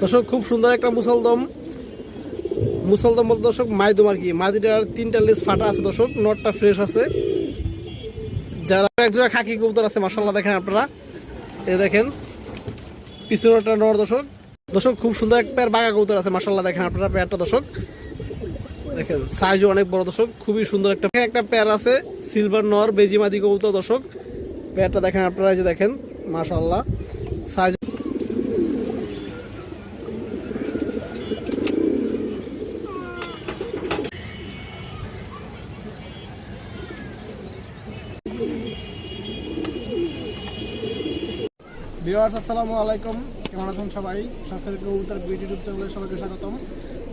দর্শক, খুব সুন্দর একটা মুসলদম। মুসলদম বলতে দর্শক, মাইদম আর কি। মাদিটার তিনটা লেস ফাটা আছে দর্শক, নটটা ফ্রেশ আছে। যারা একজোড়া খাকি কবুতর আছে মাসাল্লাহ দেখেন আপনারা। এই দেখেন পিছনেরটা নর দর্শক। দর্শক, খুব সুন্দর এক পেয়ার বাঘা কবুতর আছে মাসাল্লাহ দেখেন আপনারা পেয়ারটা দর্শক। দেখেন সাইজও অনেক বড় দর্শক, খুবই সুন্দর একটা একটা পেয়ার আছে সিলভার নর, বেজিমাদি কবুতর দর্শক। পেয়ারটা দেখেন আপনারা যে দেখেন মাশাল্লাহ সাইজ ভিউয়ার্স, আসসালামু আলাইকুম। কেমন আছেন সবাই? সরকারি কবুতর বিউটি ইউটিউব চ্যানেলে সবাইকে স্বাগতম।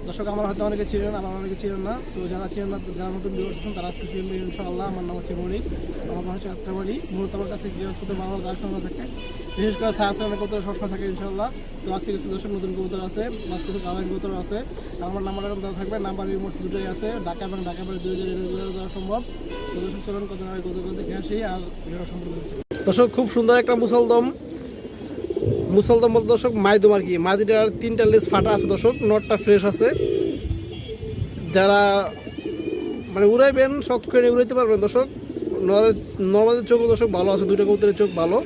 দর্শক, আমার হয়তো অনেকে ছিলেন আমার অনেকে ছিলেন না। তো যারা ছিলেন না, যারা নতুন ভিউয়ার্স আছেন, তারা আজকে ছিলেন ইনশাআল্লাহ। আমার নাম হচ্ছে মনির, আমার নাম হচ্ছে আত্মাবাড়ি মূলত আমার কাছে ভালো গাছ সংগ্রহ থাকে। বিশেষ করে সাহায্য কবুতর সবসময় থাকে ইনশাআল্লাহ। তো আজকে কিছু দর্শক নতুন কবুতর আছে মাছ কিছু কালার কবুতর আছে। আমার নাম্বার এখন দেওয়া থাকবে, নাম্বার ইমোস দুটোই আছে। ঢাকা এবং ঢাকা বাইরে দুই হাজার দেওয়া সম্ভব। তো দর্শক, চলুন কত আগে কবুতর দেখে আসি, আর ভিডিও সম্পূর্ণ দর্শক, খুব সুন্দর একটা মুসলদম। মুসলদম বলতে দর্শক মাইদম আর কি। মাদিটার তিনটা লেস ফাটা আছে দর্শক, নটটা ফ্রেশ আছে। যারা মানে উড়াইবেন, শখ করে উড়াইতে পারবেন দর্শক নর্মাদের চোখ দর্শক ভালো আছে, দুইটা কবুতরের চোখ ভালো।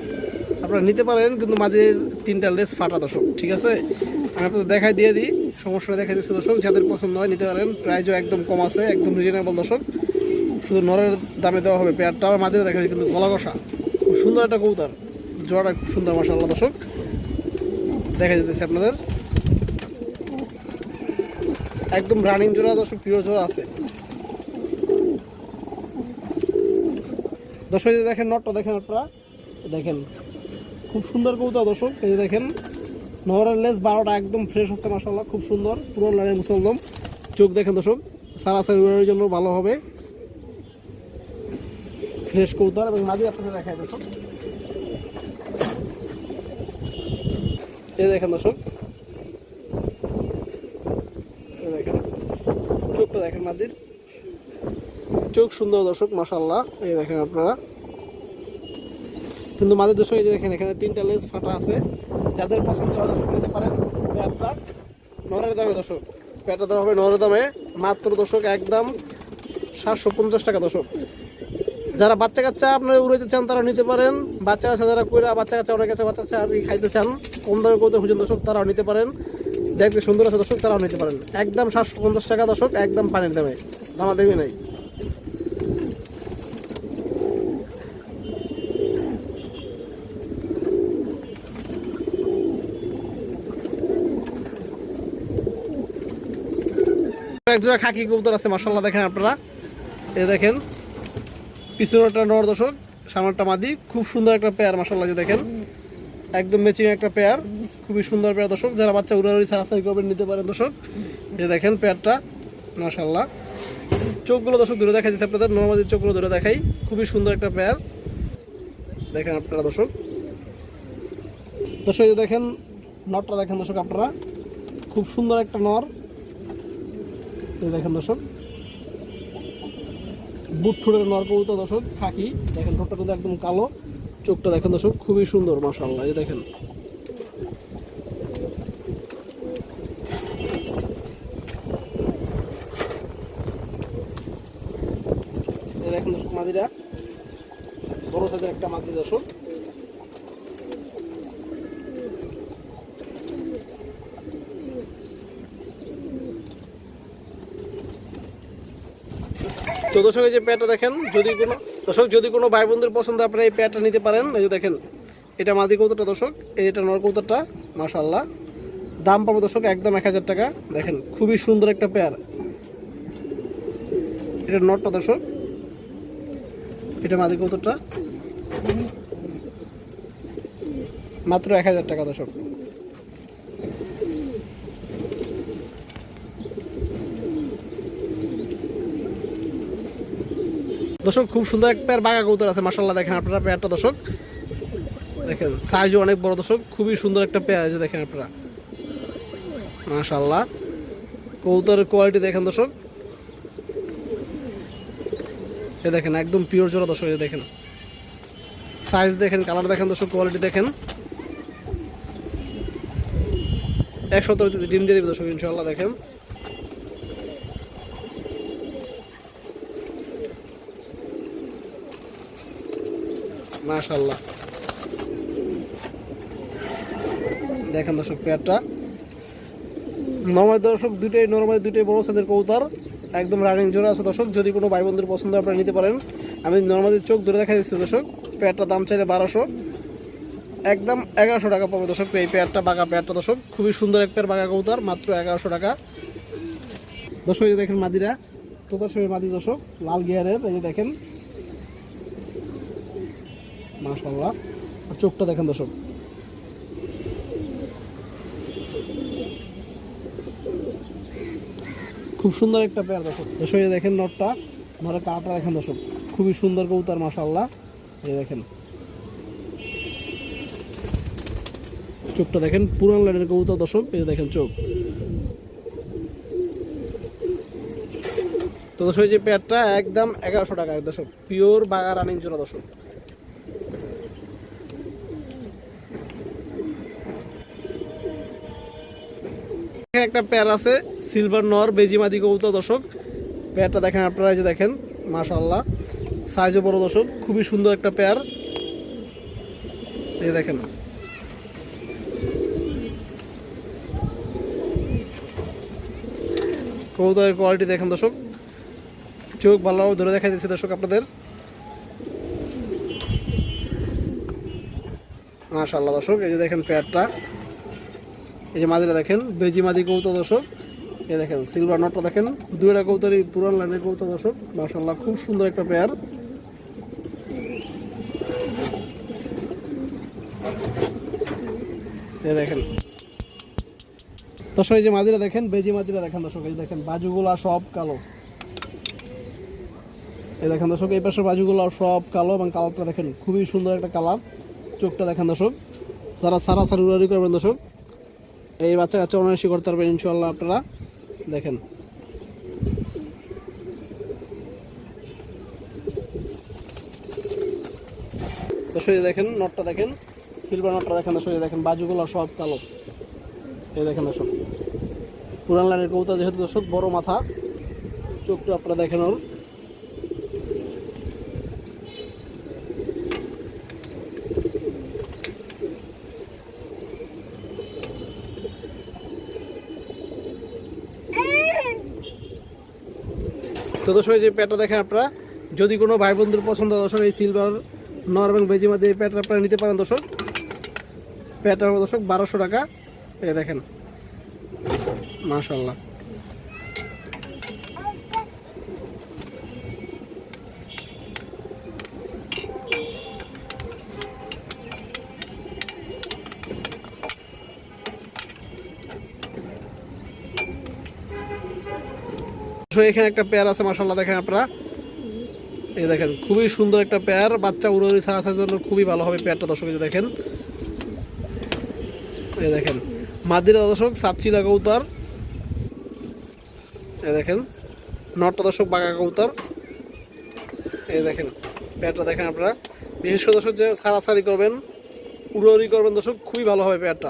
আপনারা নিতে পারেন, কিন্তু মাঝের তিনটা লেস ফাটা দর্শক, ঠিক আছে? আমি আপনাদের দেখাই দিয়ে দিই, সমস্যাটা দেখাই দিচ্ছি দর্শক, যাদের পছন্দ হয় নিতে পারেন, প্রাইজও একদম কম আছে, একদম রিজনেবল দর্শক। শুধু নরের দামে দেওয়া হবে পেয়ারটা আমার মাঝে দেখা যায় কিন্তু গলা কষা খুব সুন্দর একটা কবুতর। জোড়াটা খুব সুন্দর মাসাল্লাহ দর্শক। দেখা যেতেছে আপনাদের। একদম রানিং জোড়া, দর্শক প্রিয় জোড়া আছে। দর্শক, এই যে দেখেন নটটা দেখেন আপনারা। দেখেন, খুব সুন্দর কবুতর, দর্শক। এই যে দেখেন নহরের লেস বারোটা একদম ফ্রেশ হচ্ছে মাসাল্লাহ খুব সুন্দর। পুরো লাইনের মুসলদম চোখ দেখেন, দর্শক, সারাসারি জন্য ভালো হবে। ফ্রেশ কবুতর, এবং মাঝে আপনাদের দেখায় দর্শক। এই দেখেন দর্শক। চোখটা দেখেন মাদির। চোখ সুন্দর দর্শক মাসাল্লাহ এই দেখেন আপনারা। কিন্তু মাদের দর্শক, এই যে দেখেন, এখানে তিনটা লেজ ফাটা আছে। যাদের পছন্দ হয় দর্শক নিতে পারেন। প্যাটটা নরের দামে দর্শক। প্যাটটা দেওয়া হবে নরের দামে। মাত্র দর্শক একদম সাতশো পঞ্চাশ টাকা দর্শক। যারা বাচ্চা কাচ্চা আপনারা উড়াইতে চান, তারা নিতে পারেন। বাচ্চা কাচ্চা যারা কইরা বাচ্চা কাচ্চা অনেক আছে, বাচ্চা কাচ্চা আপনি খাইতে চান, কম দামে কত খুঁজেন দর্শক তারাও নিতে পারেন। দেখতে সুন্দর আছে দর্শক, তারাও নিতে পারেন। একদম সাতশো পঞ্চাশ টাকা দর্শক, একদম পানির দামে। দামা দেবে নাই। একজোড়া খাকি কবুতর আছে মাসাল্লাহ দেখেন আপনারা। এই দেখেন। পিছনেরটা নর দর্শক, সামনেরটা মাদি। খুব সুন্দর একটা পেয়ার মাসাল্লাহ যে দেখেন। একদম ম্যাচিং একটা পেয়ার খুবই সুন্দর পেয়ার দর্শক। যারা বাচ্চা উড়াউড়ি সারাসারি করবেন, নিতে পারেন, দর্শক। এই দেখেন পেয়ারটা মাসাল্লাহ চোখগুলো, দর্শক দূরে দেখা যাচ্ছে আপনাদের। নর্মাদির চোখগুলো দূরে দেখাই, খুবই সুন্দর একটা পেয়ার দেখেন আপনারা, দর্শক। দর্শক দেখেন নরটা দেখেন, দর্শক, আপনারা। খুব সুন্দর একটা নর দেখেন, দর্শক। বুট ঠোঁটের তো কবুতর দর্শক থাকি দেখেন, ঠোঁটটা কিন্তু একদম কালো। চোখটা দেখেন দর্শক, খুবই সুন্দর, মাশাআল্লাহ। এই দেখেন। দেখেন দর্শক, মাদিরা। বড় সাইজের একটা মাদি দর্শক। তো দর্শক, এই যে প্যাটটা দেখেন, যদি কোনো দর্শক, যদি কোনো ভাই বন্ধুর পছন্দ, আপনারা এই প্যাটটা নিতে পারেন। এই যে দেখেন, এটা মাদি কৌতরটা, দর্শক। এই এটা নর কৌতরটা মাশাল্লাহ দাম পাবো, দর্শক, একদম এক হাজার টাকা। দেখেন, খুবই সুন্দর একটা পেয়ার। এটা নটটা দর্শক। এটা মাদি কৌতরটা। মাত্র এক হাজার টাকা, দর্শক। দর্শক, খুব সুন্দর এক পেয়ার বাঘা কৌতর আছে মাসাল্লাহ দেখেন আপনারা পেয়ারটা দর্শক। দেখেন সাইজও অনেক বড়, দর্শক, খুবই সুন্দর একটা পেয়ার আছে দেখেন আপনারা। মাশাল্লাহ কৌতরের কোয়ালিটি দেখেন, দর্শক। এ দেখেন, একদম পিওর জোড়া, দর্শক, এই দেখেন। সাইজ দেখেন কালার দেখেন, দর্শক কোয়ালিটি দেখেন। এক সপ্তাহ ডিম দিয়ে দেবে, দর্শক ইনশাল্লাহ দেখেন। মাশাল্লাহ দেখেন দর্শক, পেয়ারটা। নর্মাল দর্শক দুটোই নর্মাল দুটোই বড় সাইজের কৌতার একদম রানিং জোড়া আছে দর্শক, যদি কোনো ভাই বন্ধুর পছন্দ আপনারা নিতে পারেন। আমি নর্মালি চোখ ধরে দেখা দিচ্ছি দর্শক পেয়ারটার দাম চাইলে বারোশো। একদম এগারোশো টাকা পাবে দর্শক, এই পেয়ারটা, বাঘা পেয়ারটা দর্শক। খুবই সুন্দর এক পেয়ার বাঘা কৌতার মাত্র এগারোশো টাকা। দর্শক দেখেন মাদিরা তো দর্শক মাদি দর্শক, লাল গিয়ারের এই দেখেন। মাশাল্লাহ চোখটা দেখেন দর্শক। খুব সুন্দর একটা পেয়ার দর্শক। দর্শক দেখেন নটটা নটের কালারটা দেখেন দর্শক। খুবই সুন্দর কবুতর মাশাল্লাহ এই দেখেন। চোখটা দেখেন, পুরান লাইনের কবুতর দর্শক। এই দেখেন চোখ। তো দর্শক যে পেয়ারটা একদম এগারোশো টাকা, দর্শক। পিওর বাগা রানিং জোড়া দর্শক। একটা প্যার আছে সিলভার নর, বেজিমাদি কবুতর দর্শক। পেয়ারটা দেখেন আপনারা, এই যে দেখেন মাশাল্লাহ সাইজও বড় দর্শক, খুবই সুন্দর একটা প্যার। এই দেখেন। কবুতরের কোয়ালিটি দেখেন দর্শক। চোখ ভালোভাবে ধরে দেখা দিচ্ছে দর্শক আপনাদের। মাশাল্লাহ দর্শক, এই যে দেখেন পেয়ারটা। এই যে মাদিরা দেখেন, বেজি মাদি কৌতো দর্শক। এ দেখেন সিলভার নটটা দেখেন, দুইটা কৌতারই পুরান লাইনের কৌতো দর্শক। মাশাল্লাহ খুব সুন্দর একটা পেয়ার এই দেখেন। দর্শক, এই যে মাদিরা দেখেন, বেজি মাদিরা দেখেন দর্শক, এই দেখেন, বাজুগুলা সব কালো। এই দেখেন দর্শক, এই পাশের বাজুগুলো সব কালো এবং কালারটা দেখেন, খুবই সুন্দর একটা কালার। চোখটা দেখেন দর্শক, যারা সারা সারি উড়ারি করবেন দর্শক এই বাচ্চা কাচ্চা অনায়াসি করতে পারবেন ইনশাল্লাহ আপনারা। দেখেন। এই দেখেন নটটা দেখেন সিলভার নটটা দেখেন দর্শক দেখেন, বাজুগুলো সব কালো। এই দেখেন দর্শক। পুরান লাইনের কবুতর যেহেতু দর্শক, বড় মাথা। চোখটা আপনারা দেখেন ওর। তো দর্শক যে প্যাটটা দেখেন আপনারা, যদি কোনো ভাই বন্ধুর পছন্দ দর্শক, এই সিলভার নর এবং বেজি মধ্যে এই প্যাটটা আপনারা নিতে পারেন, দর্শক। প্যাটটা দর্শক, বারোশো টাকা। এ দেখেন মাশাল্লাহ এখানে একটা পেয়ার আছে মাসাল্লাহ দেখেন আপনারা। এই দেখেন, খুবই সুন্দর একটা পেয়ার বাচ্চা উড়ি ছাড়া আসার জন্য খুবই ভালো হবে পেয়ারটা দর্শক দেখেন। এই দেখেন, মাদিরা দর্শক, সাপচিলা কৌতার এই দেখেন, নটটা দর্শক, বাঘা কৌতার এই দেখেন পেয়ারটা দেখেন আপনারা। বিশেষ করে দর্শক, যে সারাসারি করবেন উড়ি করবেন দর্শক, খুবই ভালো হবে পেয়ারটা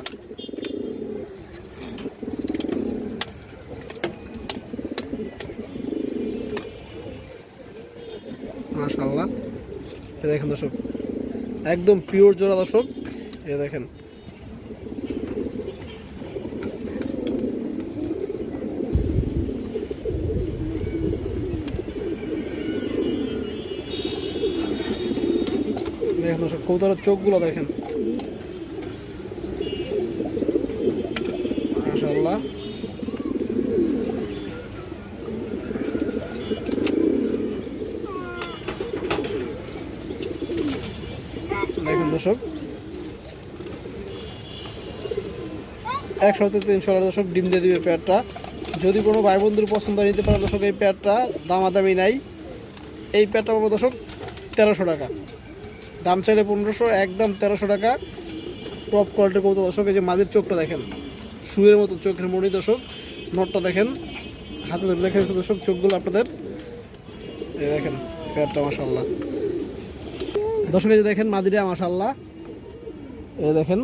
মাশাল্লাহ এ দেখেন দর্শক, একদম পিওর জোড়া দর্শক। এ দেখেন। দেখেন দর্শক কৌতারের চোখগুলো দেখেন। মাশাল্লাহ দর্শক একসাথে তিনশো দর্শক ডিম দিয়ে দিবে পেয়ারটা। যদি কোনো ভাই বন্ধুর পছন্দ নিতে পারে দর্শক, এই পেয়ারটা দামাদামি নাই। এই পেয়ারটা পাবো দর্শক তেরোশো টাকা। দাম চাইলে পনেরোশো, একদম তেরোশো টাকা। টপ কোয়ালিটির কৌতো দর্শক, এই যে মাঝের চোখটা দেখেন শুয়ের মতো চোখের মণি দর্শক, নটটা দেখেন, হাতে ধরে দেখেন দর্শক, চোখগুলো আপনাদের। এই দেখেন, পেয়ারটা মাসাল্লাহ দর্শক যে দেখেন মাদিরা মাশাল্লাহ এ দেখেন।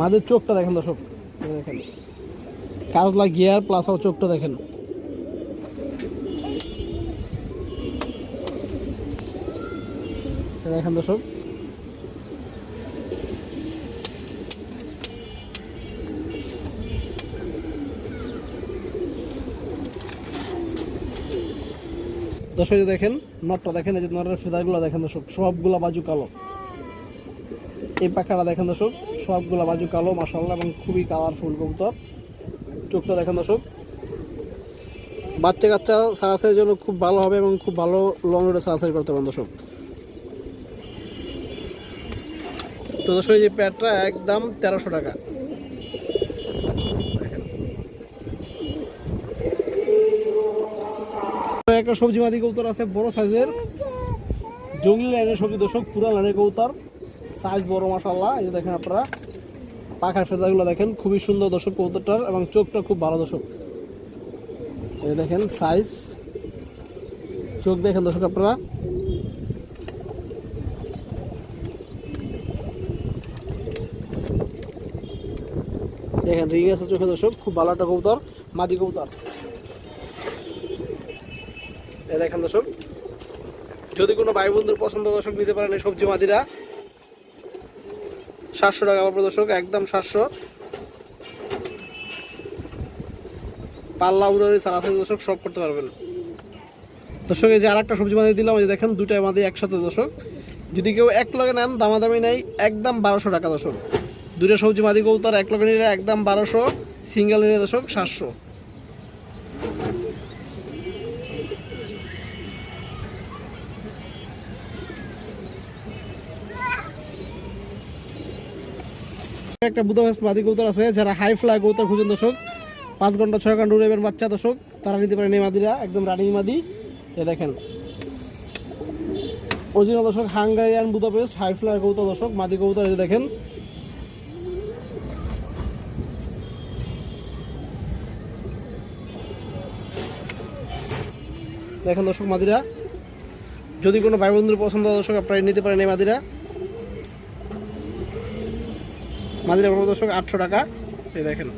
মাদের চোখটা দেখেন দর্শক দেখেন। কাজলা গিয়ার প্লাস আর চোখটা দেখেন। দেখেন দর্শক। দর্শক দেখেন নটটা দেখেন, এই যে নটের ফেদারগুলো দেখেন দর্শক, সবগুলা বাজু কালো। এই পাখাটা দেখেন দর্শক, সবগুলা বাজু কালো মাসাল্লাহ এবং খুবই কালারফুল কবুতর। চোখটা দেখেন দর্শক, বাচ্চা কাচ্চা সারাসারির জন্য খুব ভালো হবে এবং খুব ভালো লং রোডে সারাসারি করতে পারেন দর্শক। তো দর্শক যে প্যাডটা একদম তেরোশো টাকা। একটা সবজি মাদি কবুতর আছে, বড় সাইজের। জঙ্গলি লাইনের সবজি দর্শক, পুরা লাইনের কবুতর। সাইজ বড় মাসাল্লাহ এই দেখেন আপনারা পাখার ফেজাগুলো দেখেন, খুবই সুন্দর দর্শক কবুতরটার এবং চোখটা খুব ভালো দর্শক। এই দেখেন সাইজ চোখ দেখেন দর্শক আপনারা। দেখেন রিং আছে চোখে দর্শক, খুব ভালো একটা কবুতর, মাদি কবুতর। দেখেন দর্শক, যদি কোনো ভাই বন্ধুর পছন্দ দর্শক নিতে পারেন এই সবজি মাদিরা, সাতশো টাকা পড়বে দর্শক, একদম সাতশো। পাল্লা উড়ারি সারা দর্শক, সব করতে পারবেন। দর্শক, এই যে আর একটা সবজি মাদি দিলাম যে দেখেন দুটাই মাদি একসাথে দর্শক। যদি কেউ এক লগে নেন, দামাদামি নেই, একদম বারোশো টাকা দর্শক। দুটো সবজি মাদি কৌতার এক লগে নিলে একদম বারোশো, সিঙ্গেল নিলে দর্শক সাতশো। একটা বুদাপেস্ট মাদি কৌতর আছে, যারা হাই ফ্লাই কৌতর খুঁজেন দর্শক। পাঁচ ঘণ্টা, ছয় ঘণ্টা উড়েবেন বাচ্চা দর্শক। তারা নিতে পারেন এই মাদিরা, একদম রানিং মাদি। এ দেখেন। অরিজিনাল দর্শক হাঙ্গারিয়ান বুদাপেস্ট হাই ফ্লাই কৌতর দর্শক, মাদি কৌতর এই দেখেন। দেখেন দর্শক মাদিরা, যদি কোনো ভাই বন্ধুর পছন্দ দর্শক, আপনারা নিতে পারেন এই মাদিরা। মাদিরা পনেরো দর্শক আটশো টাকা। এই দেখেন।